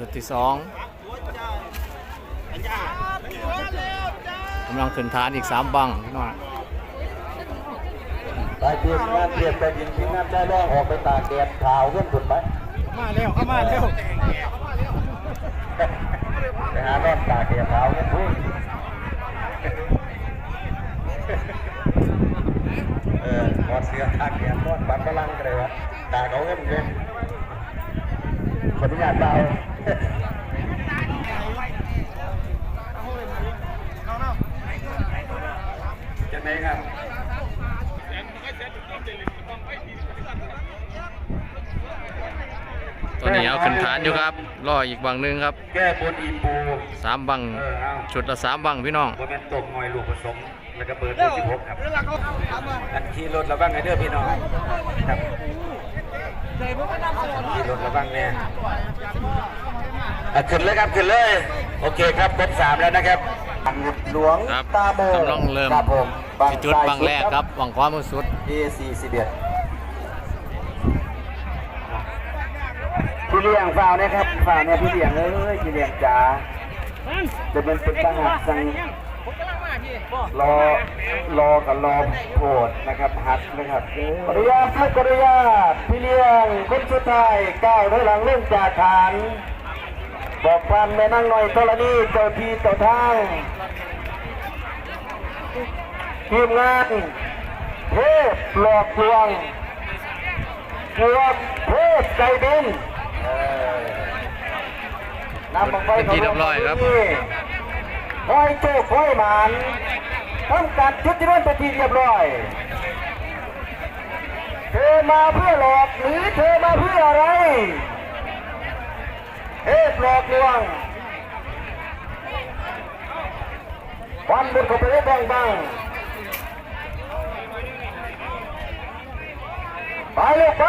ชุดที่สองกำลังขึ้นฐานอีกสามบังพี่น้องไปทีมงานเปลี่ยนแต่ยิงทีมงานได้ร่องออกไปตากแดดขาวเพื่อนสุดไหมมาเร็วเข้ามาเร็วไปหาร่อนตากแดดขาวเพื่อนพูดเออถอดเสื้อตากแดดทอดบัตรพลังกันเลยวะตากเอาเงินเลยขออนุญาตเบาจะไหน ครับตอนนี้เอาขึ้นฐานอยู่ครับรออีกบังหนึงครับ แก้บนอีปูสามบังเออเอาชุดละสามบังพี่น้องว่าเป็นตกหน่อยลูกผสม แล้วก็เบอร์ที่สิบหกครับอันขี่รถระวังไงเด้อพี่น้องครับขี่รถระวังเนี่ยอะขึ้นเลยครับขึ้นเลย โอเคครับครบสามแล้วนะครับอันหลวงครับตาโมกำลังเริ่ม ครับผมที่ จุดบังแรกครับบังความมือสุดเอสี่สิบเอ็ดพี่เลี้ยงฝ่าวนะครับฝ่าวเนี่ยพี่เลี้ยงเอ้ยพี่เลี้ยงจ๋าจะเป็นเป็นตั้งหักสังรอรอกับรอโผดนะครับฮัดนะครับขออนุญาตครับขออนุญาตพี่เลี้ยงคนสุดท้ายก้าวถอยหลังเรื่องจากฐาน บอกความแม่นั่งหน่อยธรณีเจ้าที่เจ้าทาง ทีมงานเทพหลอกลวงเกือบเทพใจบินเออนำบังไฟเป็นที่เรียบร้อยครับคอยโชคคอยหมานทำการชุดที่นั่นเป็นที่เรียบร้อยเธอมาเพื่อหลอกหรือเธอมาเพื่ออะไรเทพหลอกลวงวันบุญเข้าไปได้บ้างบ้าง ไปเลยไป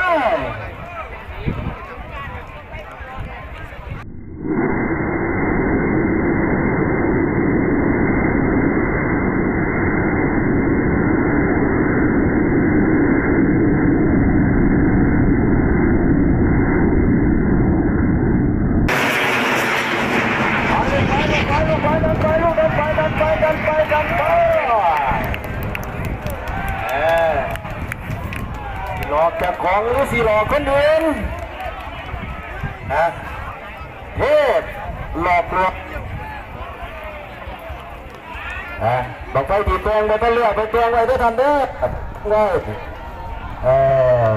ไปลูกไปดันไปลูกดันไปดันไปดันไปดันไปเออสิ หลอกจากของหรือสิหลอกคนอื่นฮะเทพหลอกลวงฮะบอกไปตีตรงไปเลือกไปตรงไว้ด้วยทันเด้อไว้เออ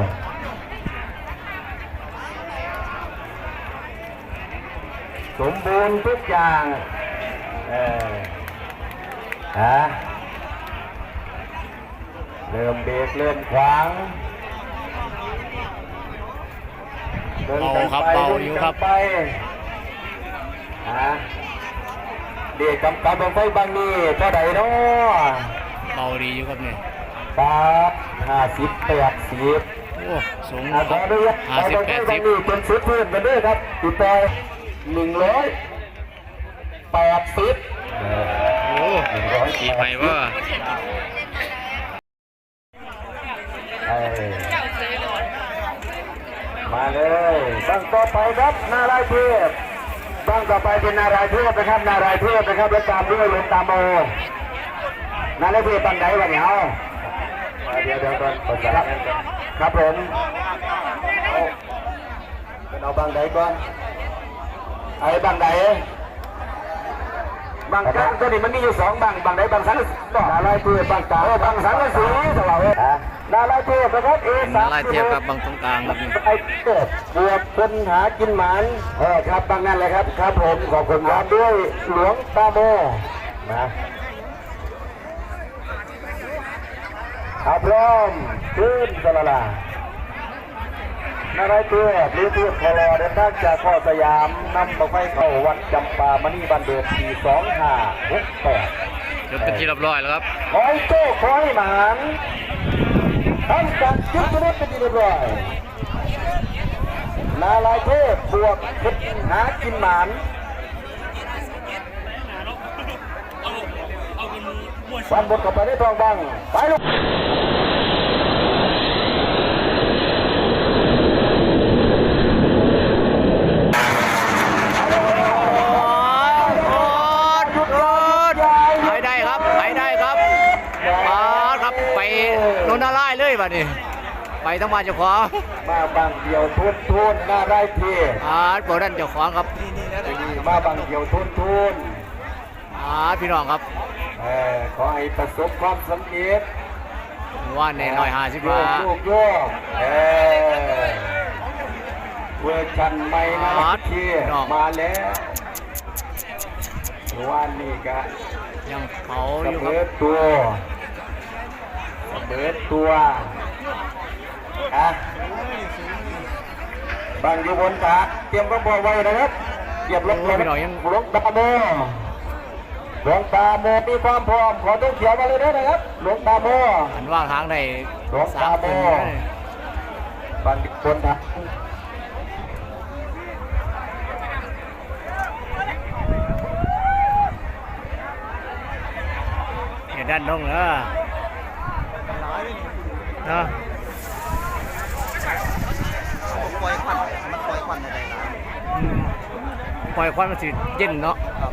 สมบูรณ์ทุกอย่างเออฮะเริ่มเบรกเริ่มขวาง เดินกันเบาครับไปเบาดินอยู่กันครับไปฮะเด็กกำกับลงไฟบางนี้เท่าไหร่เนาะเบาดีอยู่ครับเนี่ยปาดห้าสิบแปดสิบโอ้สูงอะขออนุญาตห้าเอาสิบลงแปไฟดบาสิงบนี้เป็นสุดพื้นกันด้วยครับติดต่อหนึ่งร้อยแปดสิบโอ้ขี่ไปว่าเอ้ย มาเลยบังต่อไปครับนารายณ์เทพบังต่อไปเป็นนารายณ์เทพนะครับ นารายณ์เทพนะครับแล้วตามด้วยหลวงตาโมนารายณ์เทพปันไดวันเหนียวเดี๋ยวเดี๋ยวก่อนประสานกันก่อนครับผมเป็นเอาบังไดก่อนไอ้บังไหน บางครั้งตัวนี้มันมีอยู่สองบางบางใดบางสังกะสีนาลายเทพบางตาบางสังกะสีตลอดเลยนาลายเทพนะครับเอสามไล่เทียบกับบังตรงกลางครับไอ้เกิดบวกคนหากินหมันเออครับบางนั่นเลยครับครับผมขอบคุณครับด้วยหลวงตาโมนะครับพร้อมขึ้นสละลา นาไรายเทพหรือเทพพลอเดินทางจากข้อสยามนำมาไฟเข้าวัดจำปามณีบันเดิมปีสองห้าหกแปดจบเป็นที่เรียบร้อยแล้วครับขอให้โจ้ขอให้หมานทำการยึดรถเป็นที่เรียบร้อยนาลายเทพบวกเพชรหากินหมานวันบนกับไปได้ทองบังไปลูก นนาลายเลย บัดนี้ไปทั้งบ้านเจ้าของมาบางเดียวทุนทุนหน้าได้ทีอ่าบ่ดันเจ้าของครับนี่มาบางเดียวทุนทุนอ่าพี่น้องครับเออขอให้ประสบความสำเร็จว่าแน่น้อยห้าสิบโยบากทโยกโยกเออเวอร์ชันใหม่นะอ๋อที่น้องมาแล้ววันนี้ก็ยังเผาอระยู่ครัเบิบดตัวระเบิดตัวอะบางอยู่บนขาเตรียมกระบอกไว้นะครับเก็บลงโอ้ยพี่น้องยังหลวงตาโมหลวงตาโมมีความพร้อมขอต้องเขียวมาเลยด้วยนะครับหลวงตาโมอันว่างทางได้หลวงสาตามโมคนเลยบางคนทางเห็นด้านน้องเหรอ เนาะปล่อยควันมันปล่อยควันในใดน้อืมปล่อยควันมันสิเย็นเนาะำครับ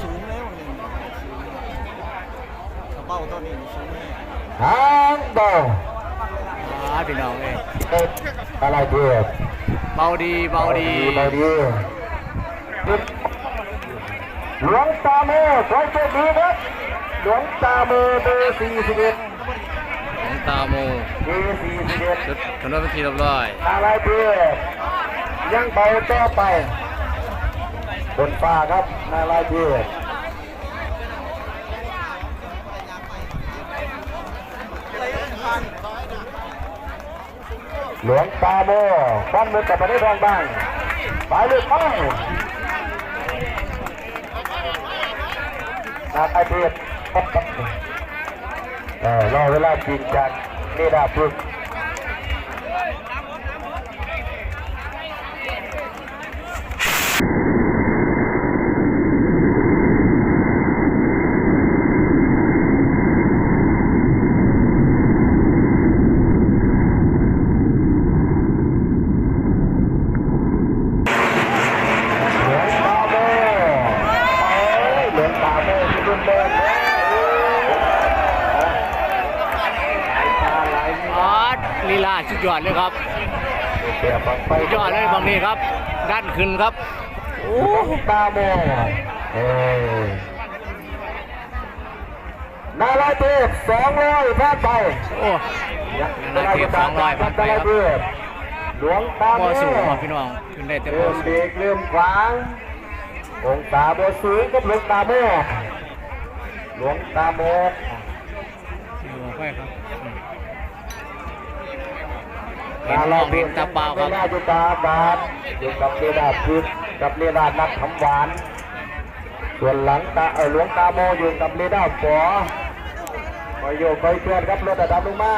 สูงแล้วนี่กระเป๋าตัวนี้สูงเลยทางเบาอ่าพี่น้องเอ้ยเอ็ดอะไรเดียวเบาดีเบาดีเบาดีหลวงตาโมขอโชคดีครับหลวงตาโมเบอร์สี่สิบเอ็ดของ ตาโมเบอร์สี่สิบเอ็ดชุดถนนเป็นทีเรียบร้อยอะไรเดียวยังเบาต่อไปบนฟ้าครับนาลายเดียวหลวงตาโมควันมือกับประเทศทองบ้างไปเลยไปนาลายเดียวเออ รอเวลาจริงจังนี่ดาพึก เหลืองตาโมเอ้ยเหลืองตาโมที่รุ่นเดิมเลยไหลตาไหลนี่ อ่าลีลาสุด ยอดเลยครับเปียกบังไปสุดยอดเลยบางนี้ครับ ด้านขึ้นครับโอ้เหลืองตาโมเอ้ยนาลายเทพสองร้อยพลาดไปโอ้นาลายเทพ200พลาดไปครับนาลายเทพหลวงตาโมพอสูงครับพี่น้องขึ้นได้แต่พเริ่อมสูเบรงกเริ่มขวางองค์ตาโมสูงกับหลวงตาโมหลวงตาโมอยู่ค่อยครับอืม เห็นมองเห็นตาเปล่าครับดูตาบาดอยู่กับเรดาพิษกับเรดานักคำหวาน ส่วนหลังตาเออหลวงตาโมอยู่กับเรดาฝอคอยโยคอยเคลื่อนครับรถระดับลงมา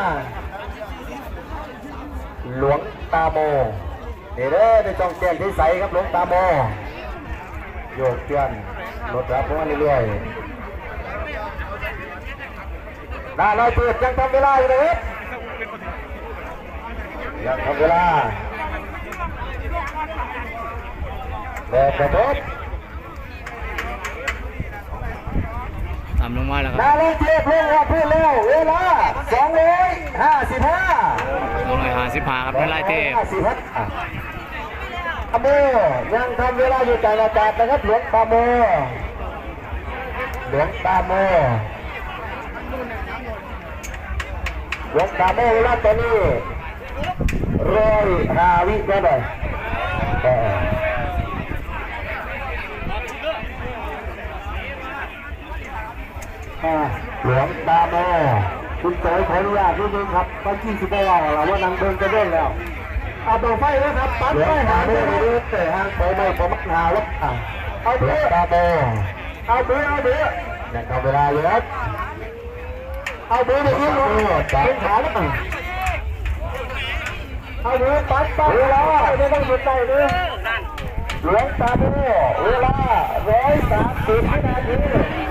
หลวงตาโมนี่เด้อในจ้องแจ้งที่ใสครับหลวงตาโมโยกเคลื่อนรถรับลงมาเรื่อยๆหน้าลอยเปิดยังทำเวลาอยู่นะครับ ยังทำเวลาแบบกระทบทำลงมาแล้วคนารับลงเทียบลงว่าพูดเร็วเวลาสองร้อยห้าสิบห้าสองร้อยห้าสิบห้าครับนาลายเทพห้าสิบห้าตาโมยังทำเวลาอยู่กลางอากาศนะครับหลวงตาโมหลวงตาโมหลวงตาโมเวลาตอนนี้ ร้อยห้าวิก็ได้เอออ่าหลวงตาโมคุณเต๋อขออนุญาตนิดนึงครับเมื่อกี้สิบเราเราว่านางเดินจะเล่นแล้วเอาตัวไฟแล้วครับปัดไฟหาเรื่องนี้เตะหางไปไม่ผมหาวัดอะเอาเบื้อตาโมเอาเบื้อเอาเบื้อยังทำเวลาอยู่ครับเอาเบื้อไปที่นู้นเป็นขาแล้ว เอาเบื้อปัดปัดเวลาไม่ต้องหยุดใจเลยหลวงตาดูเวลาร้อยสามสิบวินาที